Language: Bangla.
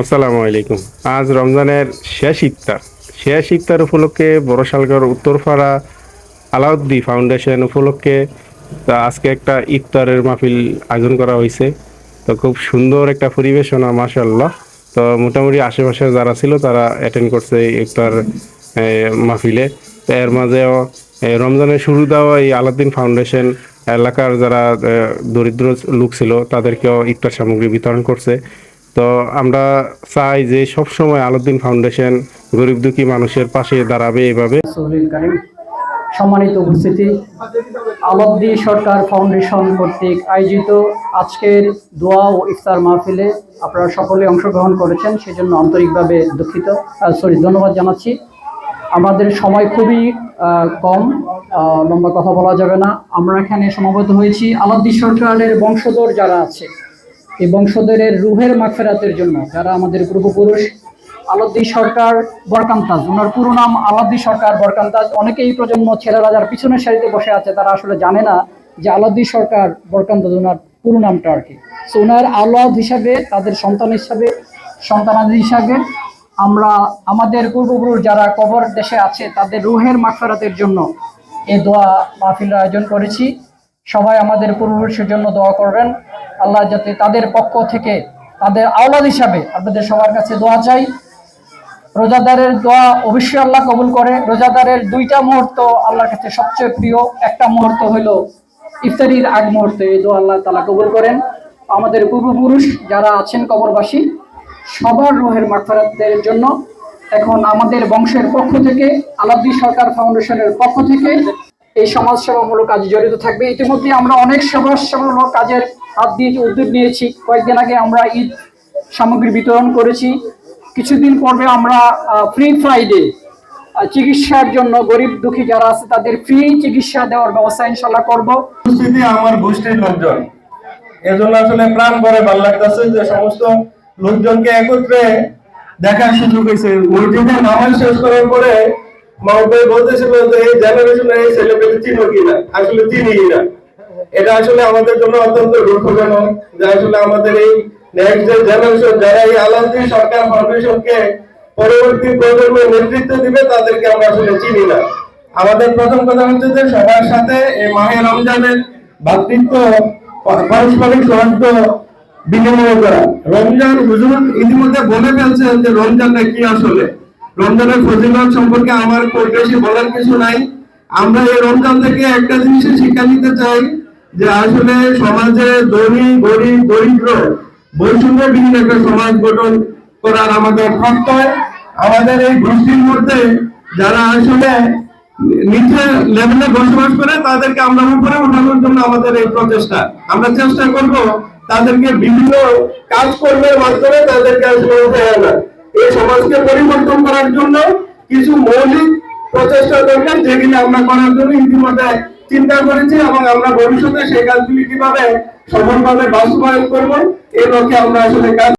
আসসালামু আলাইকুম। আজ রমজানের শেষ ইফতার। শেষ ইফতার উপলক্ষে বড়শালগড় উত্তরপাড়া আলাউদ্দি ফাউন্ডেশন উপলক্ষে আজকে একটা ইফতারের মাহফিল আয়োজন করা হয়েছে। তো খুব সুন্দর একটা পরিবেশনা মাশাল্লাহ তো মোটামুটি আশেপাশে যারা ছিল তারা অ্যাটেন্ড করছে ইফতার মাহফিলে। তো এর মাঝেও রমজানের শুরু দেওয়া এই আলাউদ্দিন ফাউন্ডেশন এলাকার যারা দরিদ্র লোক ছিল তাদেরকেও ইফতার সামগ্রী বিতরণ করছে। তো আমরা চাই যে সব সময় আলাউদ্দিন ফাউন্ডেশন গরিব দুঃখী মানুষের পাশে দাঁড়াবে এভাবে। সম্মানিত উপস্থিতি। আলদ্দি সরকার ফাউন্ডেশন কর্তৃক আয়োজিত আজকের দোয়া ও ইফতার মাহফিলে আপনারা সকলে অংশগ্রহণ করেছেন, সেজন্য আন্তরিকভাবে দুঃখিত। সরি ধন্যবাদ জানাচ্ছি। আমাদের সময় খুবই কম লম্বা কথা বলা যাবে না। আমরা এখানে সমাবেত হয়েছি। আলাদ্দি সরকারের বংশধর যারা আছে এই বংশধরের রুহের মাগফেরাতের জন্য যারা আমাদের পূর্বপুরুষ আলাদ্দি সরকার বরকান্তাজ, ওনার পুরো নাম আলাদ্দি সরকার বরকান্তাজ। অনেকেই প্রজন্ম ছেলেরা যারা পিছনের সারিতে বসে আছে, তারা আসলে জানে না যে আলাদ্দি সরকার বরকান্তাজ ওনার পুরো নামটা আর কি। সো ওনার আলাদ হিসাবে, তাদের সন্তান হিসাবে, সন্তানাদি হিসাবে আমরা, আমাদের পূর্বপুরুষ যারা কবর দেশে আছে, তাদের রুহের মাগফেরাতের জন্য এই দোয়া মাহফিল আয়োজন করেছি। সবাই আমাদের পূর্বপুরুষের জন্য দোয়া করবেন। আল্লাহ যাতে তাদের পক্ষ থেকে, তাদের আওলাদ হিসাবে আপনাদের সবার কাছে দোয়া চাই। রোজাদারের দোয়া অবশ্যই আল্লাহ কবুল করে। রোজাদারের দুইটা মুহূর্ত আল্লাহর কাছে সবচেয়ে প্রিয়। একটা মুহূর্ত হলো ইফতারির আগ মুহূর্তে, এই দোয়া আল্লাহ তালা কবুল করেন। আমাদের পূর্বপুরুষ যারা আছেন কবরবাসী, সবার রোহের মাগফিরাতের জন্য এখন আমাদের বংশের পক্ষ থেকে আলাদ্দি সরকার ফাউন্ডেশনের পক্ষ থেকে এই সমাজসেবামূলক কাজে জড়িত থাকবে। ইতিমধ্যে আমরা অনেক সমাজসেবামূলক কাজের হাত দিয়ে উদ্যোগ নিয়েছি, কয়েকদিন আগে আমরা ঈদ সামগ্রী বিতরণ করেছি। কিছুদিন পর্বে আমরা ফ্রি ফ্রাইডে চিকিৎসার জন্য গরিব দুঃখী যারা আছে, তাদের ফ্রি চিকিৎসা দেওয়ার ব্যবস্থা ইনশাল্লাহ করব। উপস্থিতি আমার গোষ্ঠীর লোকজন। এজন্য আসলে প্রাণ ভরে ভালো লাগতেছে যে সমস্ত লোকজনকে একত্রে দেখার সুযোগ হয়েছে। মসজিদে নামাজ শেষ করার পরে মাহবুব বলতেছিল যে, এই জেনারেশনে এই ছেলেপেলে চিনো কিনা? আসলে চিনি না। এটা আসলে আমাদের জন্য অত্যন্ত দুঃখজনক যে আসলে আমাদের এই নেক্সট জেনারেশন যারা এই সরকার ফাউন্ডেশনকে পরবর্তী নেতৃত্ব দিবে তাদেরকে আমরা আসলে চিনি না। আমাদের প্রথম কথা হচ্ছে যে সবার সাথে এই মাহে রমজানের ভাতৃত্ব, পারস্পরিক বিনিময় করা। রমজান হুজুর ইতিমধ্যে বলে ফেলছেন যে রমজানটা কি আসলে? রমজানের ফজিলত সম্পর্কে আমার খুব বেশি বলার কিছু নাই। আমরা এই রমজান থেকে একটা জিনিসের শিক্ষা নিতে চাই যে আসলে সমাজে ধনী, গরিব, দরিদ্র বৈষম্যবিহীন একটা সমাজ গঠন করার আমাদের প্রত্যয় আমাদের এই গোষ্ঠীর মধ্যে যারা আসলে নিচে লেভেলে বসবাস করে, তাদেরকে আমরা উপরে উঠানোর জন্য আমাদের এই প্রচেষ্টা। আমরা চেষ্টা করব তাদেরকে বিভিন্ন কাজ কাজকর্মের মাধ্যমে তাদেরকে আসলে এই সমাজকে পরিবর্তন করার জন্য কিছু মৌলিক প্রচেষ্টা দরকার, যেগুলি আমরা করার জন্য ইতিমধ্যে চিন্তা করেছি এবং আমরা ভবিষ্যতে সেই কাজগুলি কীভাবে সফলভাবে বাস্তবায়ন করব এই লক্ষ্যে আমরা আসলে কাজ